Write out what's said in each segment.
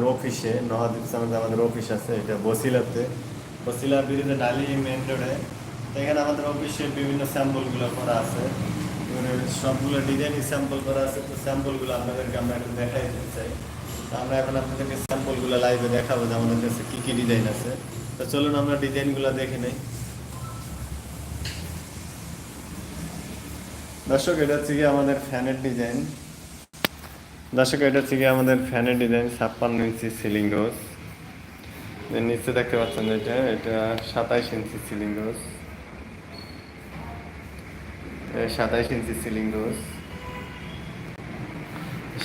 আমাদের অফিসে নহাদিপ সামনে আমাদের অফিস আছে, এটা বসিলাতে। বসিলার বিরুদ্ধে ডালি মেন রোডে এখানে আমাদের অফিসে বিভিন্ন স্যাম্পলগুলো করা আছে। সবগুলো ডিজাইন স্যাম্পল করা আছে, তো স্যাম্পলগুলো আপনাদেরকে আমরা একটু দেখাই দিতে চাই। আমরা এখন আপনাদেরকে স্যাম্পলগুলো লাইভে দেখাবো যে আমাদের কাছে কী কী ডিজাইন আছে। তো চলুন আমরা ডিজাইনগুলো দেখে নেই। দর্শক, এটা হচ্ছে কি আমাদের ফ্যানের ডিজাইন দর্শক, এটা হচ্ছে কি আমাদের ফ্যানের ডিজাইন, ছাপ্পান্ন ইঞ্চি সিলিং রোজ নিচে দেখতে পাচ্ছেন এটা এটা সাতাইশ ইঞ্চি সিলিং রোজ সাতাইশ ইঞ্চি সিলিং রোজ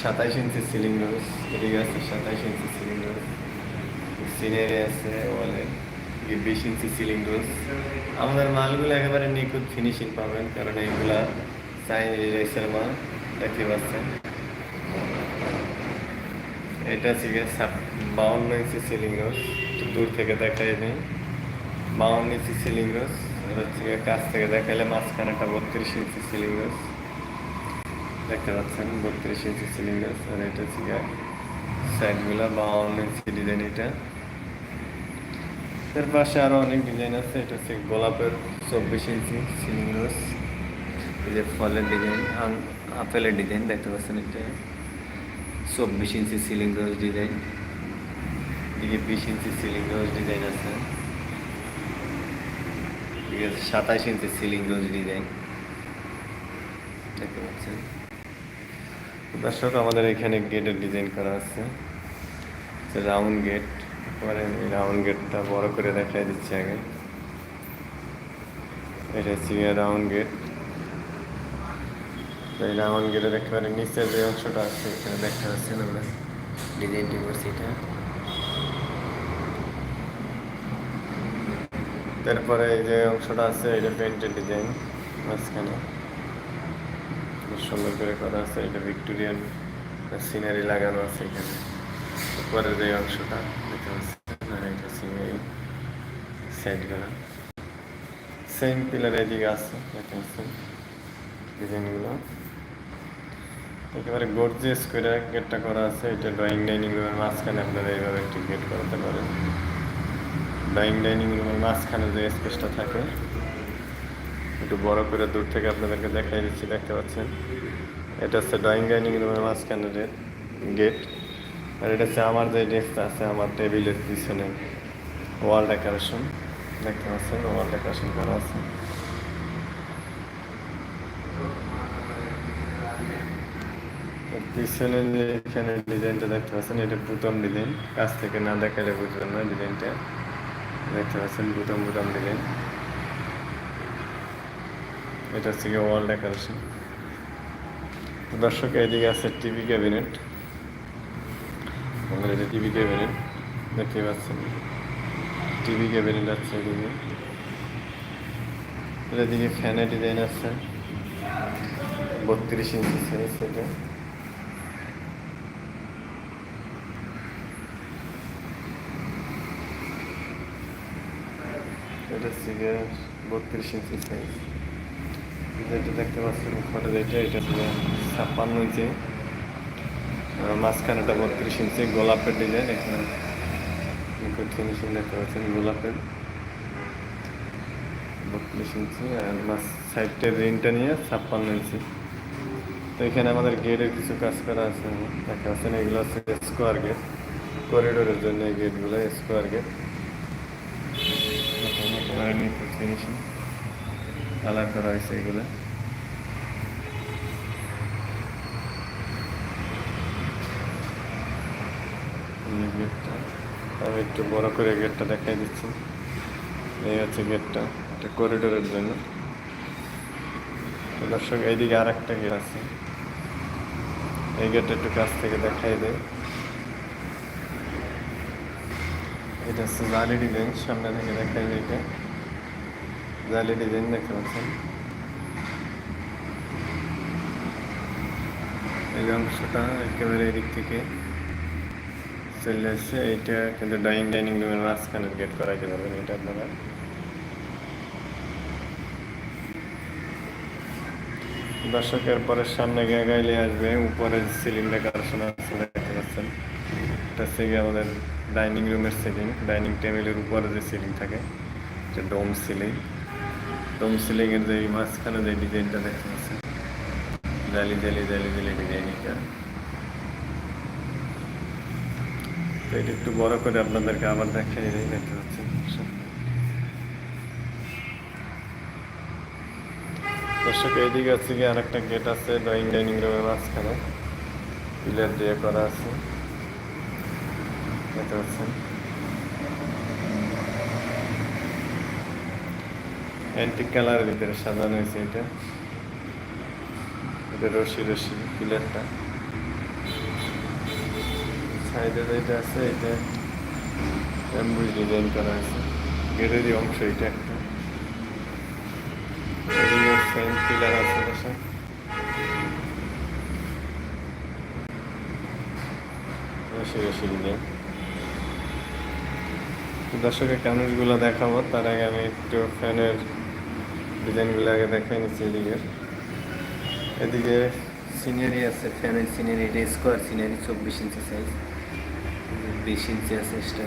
সাতাইশ ইঞ্চি সিলিং রোজ এদিকে আছে সাতাইশ ইঞ্চি সিলিং রোজ সিনারি আছে, ওয়ালে। বিশ ইঞ্চি সিলিং রোজ আমাদের মালগুলো একেবারে নিখুঁত ফিনিশিং পাবেন, কারণ এইগুলা চাইনিজ রেসের মাল দেখতে পাচ্ছেন। এটা হচ্ছে গিয়ে বাউন্ন ইঞ্চি সিলিং রোজ দূর থেকে দেখাই নেই। বাউন্ন ইঞ্চি সিলিং রোজ হচ্ছে কাছ থেকে দেখাইলে মাঝখানে একটা বত্রিশ ইঞ্চি সিলিং রোজ দেখতে পাচ্ছেন, বত্রিশ ইঞ্চি সিলিং রোজ আর এটা হচ্ছে গিয়ে সাইডগুলো বাউন্ন ইঞ্চি ডিজাইন এটা। এর পাশে আরও অনেক ডিজাইন আছে, এটা হচ্ছে গোলাপের চব্বিশ ইঞ্চি সিলিং রোজ এই যে ফলের ডিজাইন আপেলের ডিজাইন দেখতে পাচ্ছেন এটা। চব্বিশ ইঞ্চি সিলিং রোজ ডিজাইন এদিকে বিশ ইঞ্চি সিলিং রোজ ডিজাইন আছে। এদিকে সাতাশ ইঞ্চি সিলিং রোজ ডিজাইন দেখতে পাচ্ছেন। দর্শক, আমাদের এখানে গেটের ডিজাইন করা আছে। রাউন্ড গেট এই রাউন্ড গেটটা বড় করে দেখাই দিচ্ছি আগে। এটা হচ্ছে রাউন্ড গেট এই রাউন্ড গেটের একেবারে নিচে যে অংশটা আছে এখানে দেখতে পাচ্ছেন আমরা ডিজাইনটি করছি এটা তারপরে এই যে অংশটা আছে, এটা পেন্টের ডিজাইন মাঝখানে। সুন্দর করে করা আছে, এটা ভিক্টোরিয়ান সিনারি লাগানো আছে এখানে। উপরে যে অংশটা দেখতে পাচ্ছেন এটা হচ্ছে এই সাইডগুলো সেম পিলার এদিকে আছে দেখতে পাচ্ছেন ডিজাইনগুলো একেবারে গর্জিয়াস করে গেটটা করা আছে, এটা ড্রয়িং ডাইনিং রুমের মাঝখানে আপনারা এইভাবে একটি গেট করাতে পারেন। ড্রয়িং ডাইনিং রুমের মাঝখানে যে স্পেসটা থাকে, একটু বড় করে দূর থেকে আপনাদেরকে দেখাই দিচ্ছি, দেখতে পাচ্ছেন? এটা হচ্ছে ড্রয়িং ডাইনিং রুমের মাঝখানে গেট আর এটা হচ্ছে আমার যে ডেস্কটা আছে, আমার টেবিলের পিছনে ওয়াল ডেকোরেশন দেখতে পাচ্ছেন? ওয়াল ডেকোরেশন করা আছে। পিছনে যে এখানে ডিজাইনটা দেখতে পাচ্ছেন এটা বুতাম ডিজাইন কাছ থেকে না দেখালে বুঝবেন না ডিজাইনটা দেখতে পাচ্ছেন বুতাম বুতাম ডিজাইন এটা হচ্ছে গিয়ে ওয়াল ডেকোরেশন দর্শক, এদিকে আছে টিভি ক্যাবিনেট আমাদের এটা টিভি ক্যাবিনেট দেখতে পাচ্ছেন। টিভি ক্যাবিনেট আছে এদিকে। এদিকে ফ্যানের ডিজাইন আছে। বত্রিশ ইঞ্চি সাইজ এটা এটা হচ্ছে বত্রিশ ইঞ্চি সাইজ যেটা দেখতে পাচ্ছেন উপরে যেটা এটা হচ্ছে ছাপ্পান্ন ইঞ্চি মাঝখানেটা বত্রিশ ইঞ্চি গোলাপের ডিজাইন এখানে ফিনিশিং দেখতে পাচ্ছেন, গোলাপের। বত্রিশ ইঞ্চি আর মাছ সাইডটা রিংটা নিয়ে ছাপ্পান্ন ইঞ্চি তো এখানে আমাদের গেটের কিছু কাজ করা আছে। দেখা যাচ্ছে না এগুলো হচ্ছে স্কোয়ার গেট করিডোরের জন্য এই গেটগুলো স্কোয়ার গেট ফিনিশিং কালার করা হয়েছে এগুলো। আমি একটু বড় করে গেটটা দেখাই দিচ্ছি। এই হচ্ছে গেটটা, এটা করিডোরের জন্য। দর্শক, এইদিকে আর একটা গেট আছে। এই গেটটা একটু কাছ থেকে দেখাই দেয় এটা হচ্ছে জালি ডিজাইন সামনে থেকে দেখাই দেয় এটা। জালি ডিজাইন দেখতে পাচ্ছেন এই অংশটা একেবারে এদিক থেকে চলে আসছে এইটা কিন্তু ডাইনিং ডাইনিং রুমের মাঝখানে গেট করাইতে পারবেন এটা আপনারা দর্শকের পরে সামনে গাইলে আসবে উপরে সিলিন্ডার কারেকশন আছে দেখতে পাচ্ছেন একটা হচ্ছে আমাদের ডাইনিং রুমের সিলিং ডাইনিং টেবিলের উপরে যে সিলিং থাকে যে ডোম সিলিং সিলিংয়ের যে মাঝখানে যে ডিজাইনটা দেখতে পাচ্ছেন, জালি জালি জালি জালি ডিজাইন এটা। তো এটা একটু বড় করে আপনাদেরকে আবার দেখাই দিই দেখতে পাচ্ছেন। দর্শক, এইদিকে আছে কি আর একটা গেট আছে ড্রয়িং ডাইনিং রুমের মাঝখানে। পিলার দিয়ে করা আছে। দেখতে পাচ্ছেন। অ্যান্টিক কালারের ভিতরে সাজানো হয়েছে এটা রশি রশি পিলারটা সাইডে যেটা আছে এটা এমব্রুজ ডিজাইন করা আছে গেটেরই অংশ এটা একটা সেম পিলার আছে পাশে রশি রশি ডিজাইন দর্শকের কানুসগুলো দেখাবো, তার আগে আমি একটু ফ্যানের ডিজাইনগুলো আগে দেখাই নিচ্ছি এদিকে। এদিকে সিনারি আছে ফ্যানের সিনারি এটা স্কোয়ার সিনারি চব্বিশ ইঞ্চি সাইজ বিশ ইঞ্চি আছে এক্সট্রা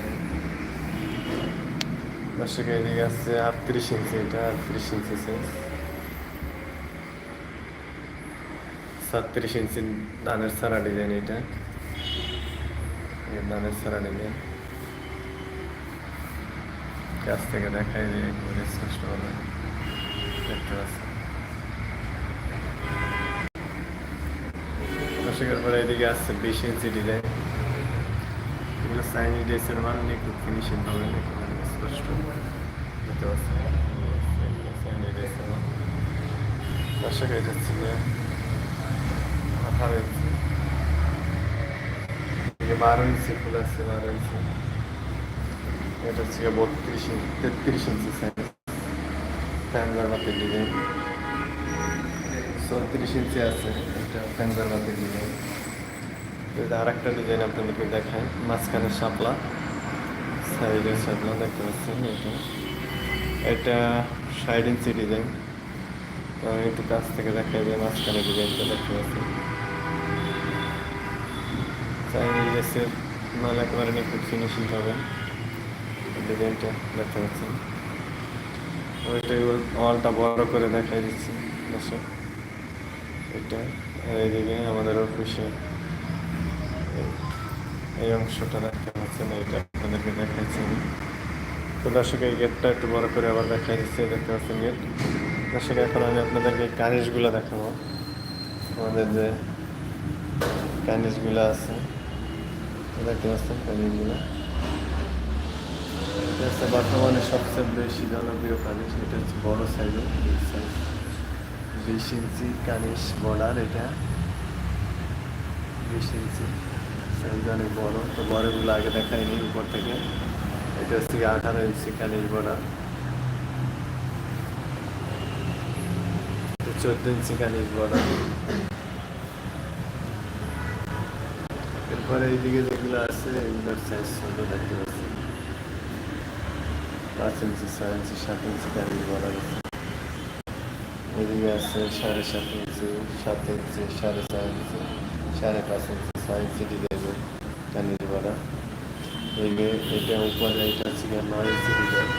দর্শকের এদিকে আছে আটত্রিশ ইঞ্চি এটা আটত্রিশ ইঞ্চি সাইজ সাতত্রিশ ইঞ্চি ধানের সারা ডিজাইন এটা। ধানের সারা ডিজাইন কাছ থেকে দেখাই দিয়ে একবারে স্পষ্টভাবে দেখতে পাচ্ছি দর্শকের পরে এদিকে আসছে বিশ ইঞ্চি এগুলো সাইনি ড্রেসের মান খুব ফিনিশিং হবে স্পষ্ট। দেখতে পাচ্ছি সাইনি ড্রেসের মান। দর্শক এটা হচ্ছে যে আঠারো ইঞ্চি। বারো ইঞ্চি ফুল আছে, বারো ইঞ্চি। এটা হচ্ছে বত্রিশ ইঞ্চি, তেত্রিশ ইঞ্চি সাইজ ফ্যানজার বাতির ডিজাইন চৌত্রিশ ইঞ্চি আছে এটা ফ্যানজার বাতির ডিজাইন আর একটা ডিজাইন আপনাদেরকে দেখাই, মাঝখানে শাপলা সাইডের শাপলা দেখতে পাচ্ছেন এটা। এটা ষাট ইঞ্চি ডিজাইন আমি একটু কাছ থেকে দেখাই দিয়ে মাঝখানে ডিজাইনটা দেখতে পাচ্ছি চাইনিজ ড্রেসের মাল একেবারে নিখুঁত ফিনিশিং হবে। ডিজাইনটা দেখতে পাচ্ছেন। ওইটা ওয়ালটা বড় করে দেখাই দিচ্ছি দর্শক এটা এইদিকে আমাদের অফিসে এই অংশটা দেখতে পাচ্ছেন, এইটা আপনাদেরকে দেখাইছি তো দর্শক, এই গেটটা একটু বড় করে আবার দেখাই দিচ্ছি দেখতে পাচ্ছেন গেট দর্শক, এখন আমি আপনাদেরকে কানিশগুলো দেখাবো। আমাদের যে কানিশগুলো আছে, দেখতে পাচ্ছেন কানিশগুলো এটা হচ্ছে বর্তমানে সবচেয়ে বেশি জনপ্রিয় কানিশ এটা হচ্ছে বড় সাইজের সাইজ বিশ ইঞ্চি কানিশ বর্ডার এটা। বিশ ইঞ্চি সাইজ অনেক বড়, তো বড়গুলো আগে দেখাইনি উপর থেকে। এটা হচ্ছে আঠারো ইঞ্চি কানিশ বর্ডার। চোদ্দ ইঞ্চি কানিশ বর্ডার। এরপরে এইদিকে যেগুলো আছে, এগুলোর সাইজ ছোট দেখতে পাঁচ ইঞ্চি ছয় ইঞ্চি সাত ইঞ্চি কানিশ বর্ডার আছে এদিকে আছে সাড়ে সাত ইঞ্চি সাত ইঞ্চি, সাড়ে চার ইঞ্চি, সাড়ে পাঁচ ইঞ্চি, ছয় ইঞ্চি ডিজাইনের কানিজ বড়া এইগে এটা উপরে, এটা হচ্ছে নয় ইঞ্চি ডিজাইন।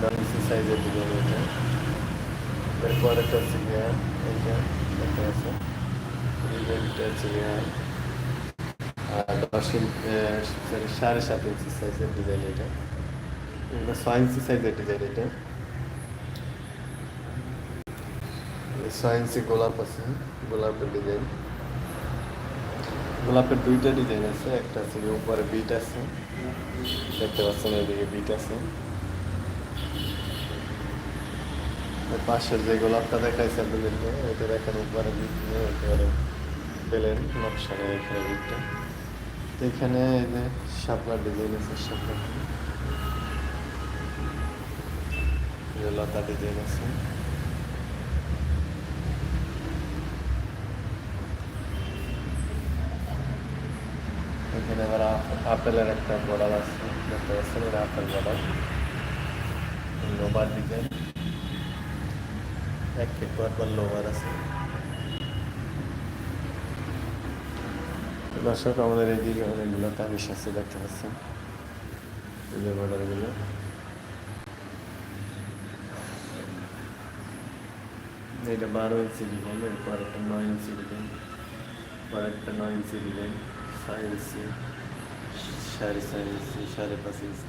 নয় ইঞ্চি সাইজের ডিজাইন এটা। এরপরে একটা হচ্ছে এইটা একটা আছে। ডিজাইনটা হচ্ছে গিয়ে দশ ইঞ্চি সাড়ে সাত ইঞ্চি সাইজের ডিজাইন এটা। ইঞ্চি সাইজের ডিজাইন এটা ইঞ্চি গোলাপ আছে গোলাপের ডিজাইন গোলাপের দুইটা ডিজাইন আছে একটা আছে উপরে বিট আছে দেখতে পাচ্ছেন এদিকে বিট আছে পাশের যে গোলাপটা দেখাইছে আপনাদেরকে ওইটা দেখেন উপরে বিট নিয়ে একেবারে পেলেন নকশা এখানে বিটটা এখানে এই যে শাপলার ডিজাইন আছে শাপলা যে লতা ডিজাইন আছে এখানে আবার আপ- আপেলের একটা বর্ডার আছে দেখতে পাচ্ছেন এটা আপেল বর্ডার লোবার ডিজাইন এক ফিট পর লোবার আছে দর্শক আমাদের এইদিকে অনেকগুলো তাবিজ আছে দেখতে পাচ্ছেন বর্ডারগুলো এটা বারো ইঞ্চি ডিজাইন এরপর একটা নয় ইঞ্চি ডিজাইন পর একটা নয় ইঞ্চি ডিজাইন ছয় ইঞ্চি সাড়ে চার ইঞ্চি সাড়ে পাঁচ ইঞ্চি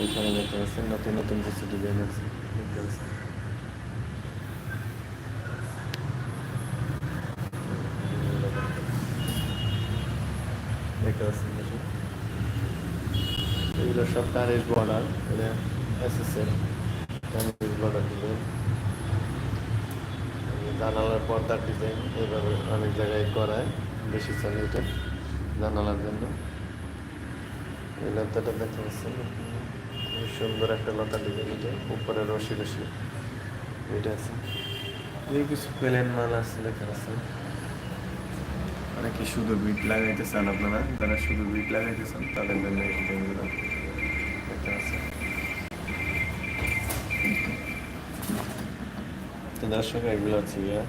এইখানে দেখতে পাচ্ছেন নতুন নতুন কিছু ডিজাইন আছে দেখতে পাচ্ছেন দেখতে পাচ্ছেন। এগুলো সব কারের বর্ডার এটা এসএসএল কারের ডিজাইন জানালার পর্দার ডিজাইন এইভাবে অনেক জায়গায় করায়, বেশি চলে এটা জানালার জন্য। এই লতাটা দেখতে পাচ্ছেন? খুব সুন্দর একটা লতা ডিজাইন এটা। উপরে রশি রশি এটা আছে। এই কিছু প্লেন মাল আছে দেখতে পাচ্ছেন? অনেকে শুধু বিট লাগাইতে চান আপনারা? যারা শুধু বিট লাগাইতে চান তাদের জন্য এই ডিজাইনগুলো দেখতে পাচ্ছেন তো দর্শক এগুলো হচ্ছে গিয়া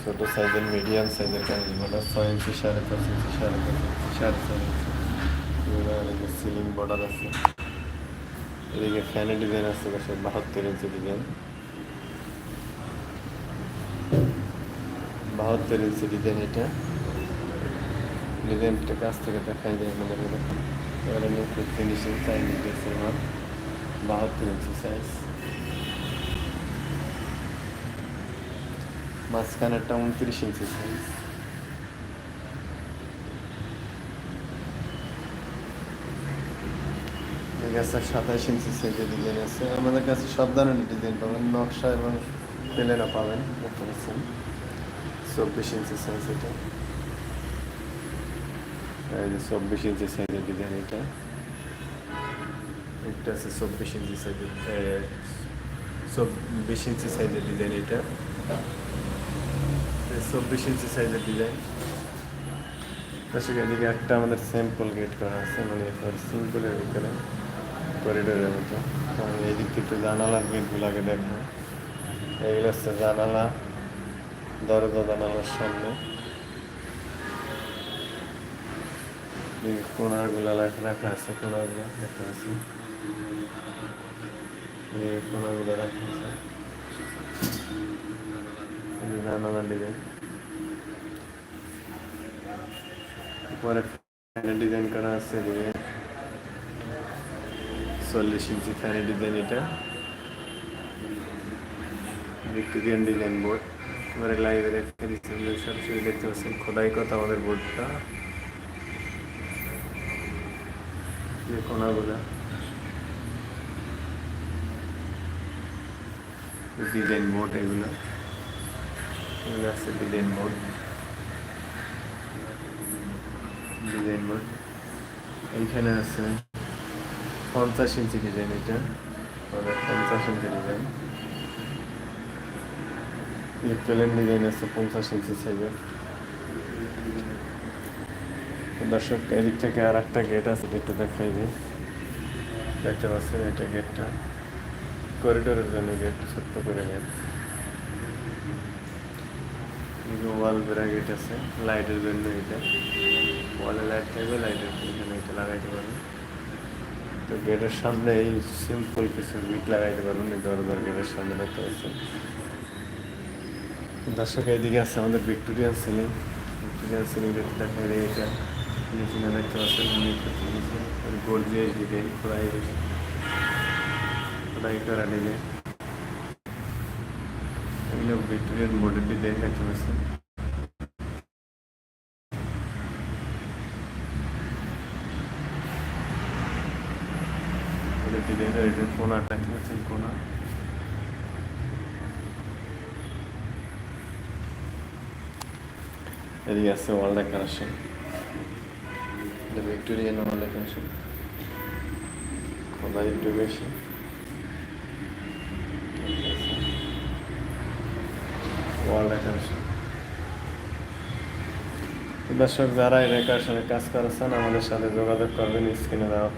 ছোট সাইজের মিডিয়াম সাইজের কাজগুলো ছয় ইঞ্চি সাড়ে পাঁচ ইঞ্চি সাড়ে পাঁচ ইঞ্চি সাড়ে চার ইঞ্চি এগুলো সিলিং বর্ডার আছে। এদিকে ফ্যানের ডিজাইন আছে দর্শক বাহাত্তর ইঞ্চি ডিজাইন বাহাত্তর ইঞ্চি ডিজাইন এটা। ডিজাইনটা কাছ থেকে দেখাই যায় আমাদের এবারে নতুন ফিনিশিং চাইনিজ ড্রেসের মাল বাহাত্তর ইঞ্চি সাইজ মাঝখানেরটা উনত্রিশ ইঞ্চি সাইজ আছে সাতাইশ ইঞ্চি সাইজের ডিজাইন আছে, আমাদের কাছে সব ধরনের ডিজাইন পাবেন, নকশা এবং প্লেনা পাবেন চব্বিশ ইঞ্চি সাইজ এটা। চব্বিশ ইঞ্চি সাইজের ডিজাইন এটা। একটা আছে চব্বিশ ইঞ্চি সাইজের চব্বিশ ইঞ্চি সাইজের ডিজাইন এটা। চব্বিশ ইঞ্চি সাইজের ডিজাইন তাছাড়া এদিকে একটা আমাদের স্যাম্পল গেট করা আছে মানে সিম্পলের ভিতরে করিডোরের মতো। আমি এই দিক থেকে জানালার গেটগুলো আগে দেখব। এইগুলো হচ্ছে জানালা, দরজা জানালার সামনে। কোনারগুলো রাখা আছে কোনারগুলো দেখতে পাচ্ছি। কোনারগুলো রাখা আছে। এই জানালা ডিজাইন উপরে ফ্যানের ডিজাইন করা আছে এদিকে চল্লিশ ইঞ্চি ফ্যানের ডিজাইন এটা। ভিক্টোরিয়ান ডিজাইন বোর্ড এবারে লাইভে রেখে দিচ্ছি দেখতে পাচ্ছেন খোদাই কথা আমাদের বোর্ডটা যে কোনাগুলা। ডিজাইন বোর্ড এগুলো। এগুলো আছে ডিজাইন বোর্ড ডিজাইন বোর্ড এইখানে আছে পঞ্চাশ ইঞ্চি ডিজাইন এটা। পঞ্চাশ ইঞ্চি ডিজাইন প্লেন ডিজাইন আছে পঞ্চাশ ইঞ্চি সাইজের দর্শক, এদিক থেকে আর একটা গেট আছে, একটু দেখাই দিই। দেখতে পাচ্ছেন এটা গেটটা করিডোরের জন্য গেট ছোট্ট করে গেট ওয়াল গেট আছে লাইটের জন্য এটা। ওয়ালে লাইট থাকবে লাইটের এখানে এটা লাগাইতে পারবেন। তো গেটের সামনে এই সিম্পল কিছু বিট লাগাইতে পারবেন, এই দরজার গেটের সামনে দেখতে পাচ্ছেন। দর্শক, এদিকে আছে আমাদের ভিক্টোরিয়ান সিলিং। ভিক্টোরিয়ান সিলিং দেখা যায়, এটা নিচে দেখতে পাচ্ছেন, নিচে গর্জিয়াস ডিজাইন খোলাই খোলাই করা ডিজাইন ডিজাইন এটা কোনাটা দেখতে পাচ্ছেন কোনা আছে ওয়াল ডেকোরেশন এটা ভিক্টোরিয়ান খোদাই একটু বেশি ওয়াল দর্শক, যারা এই ডেকোরেশনে কাজ করেছেন, আমাদের সাথে যোগাযোগ করবেন স্ক্রিনে দেওয়া।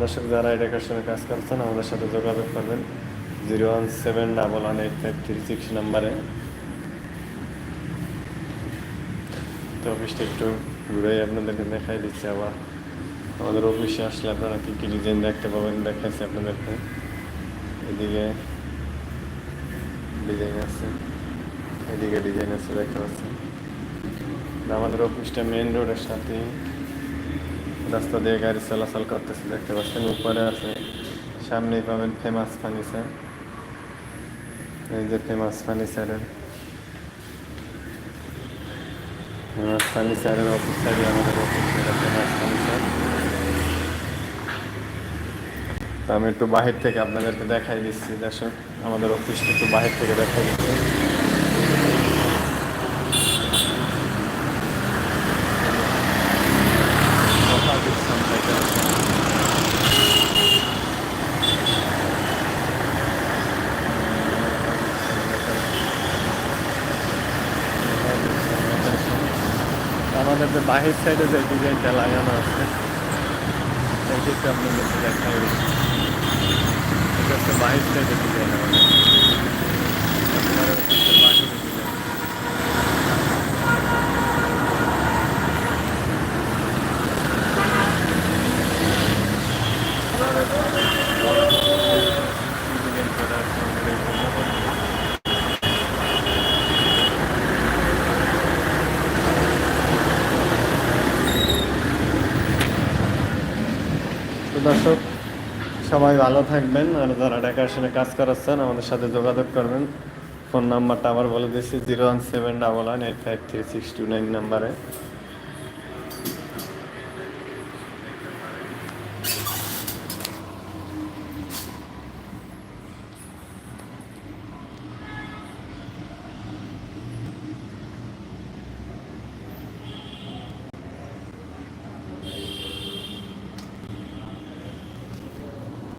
দর্শক, যারা এই ডেকোরেশনে কাজ করছেন, আমাদের সাথে যোগাযোগ করবেন। Zero one seven double one eight five three six নাম্বারে। তো অফিসটা একটু ঘুরে আপনাদেরকে দেখাই দিচ্ছি আবার। আমাদের অফিসে আসলে আপনারা কী কী ডিজাইন দেখতে পাবেন দেখাচ্ছি আপনাদেরকে। এদিকে ডিজাইন আছে। এদিকে ডিজাইন আছে, দেখতে পাচ্ছেন। আমাদের অফিসটা মেন রোডের সাথে রাস্তা দিয়ে গাড়ি চলাচল করতেছে, দেখতে পাচ্ছেন। উপরে আছে, সামনেই পাবেন ফেমাস ফার্নিচার এই যে ফেমাস ফার্নিচারের ফেমাস ফার্নিচারের অফিস আমাদের অফিস ফেমাস ফার্নিচার আমি একটু বাহির থেকে আপনাদেরকে দেখাই দিচ্ছি, দর্শক, আমাদের অফিসটা একটু বাহির থেকে দেখাই দিচ্ছি। আমাদের যে বাহির সাইডে যে ডিজাইনটা লাগানো আছে একটু আপনাদেরকে দেখাই দিচ্ছি। ডিজাইন করা আছে আমাদের এখানে। তো দর্শক সবাই ভালো থাকবেন আর যারা ঢাকা কাজ করাচ্ছেন, আমাদের সাথে যোগাযোগ করবেন। ফোন নাম্বারটা আবার বলে দিচ্ছি zero one seven double one eight five three six two nine নাম্বারে।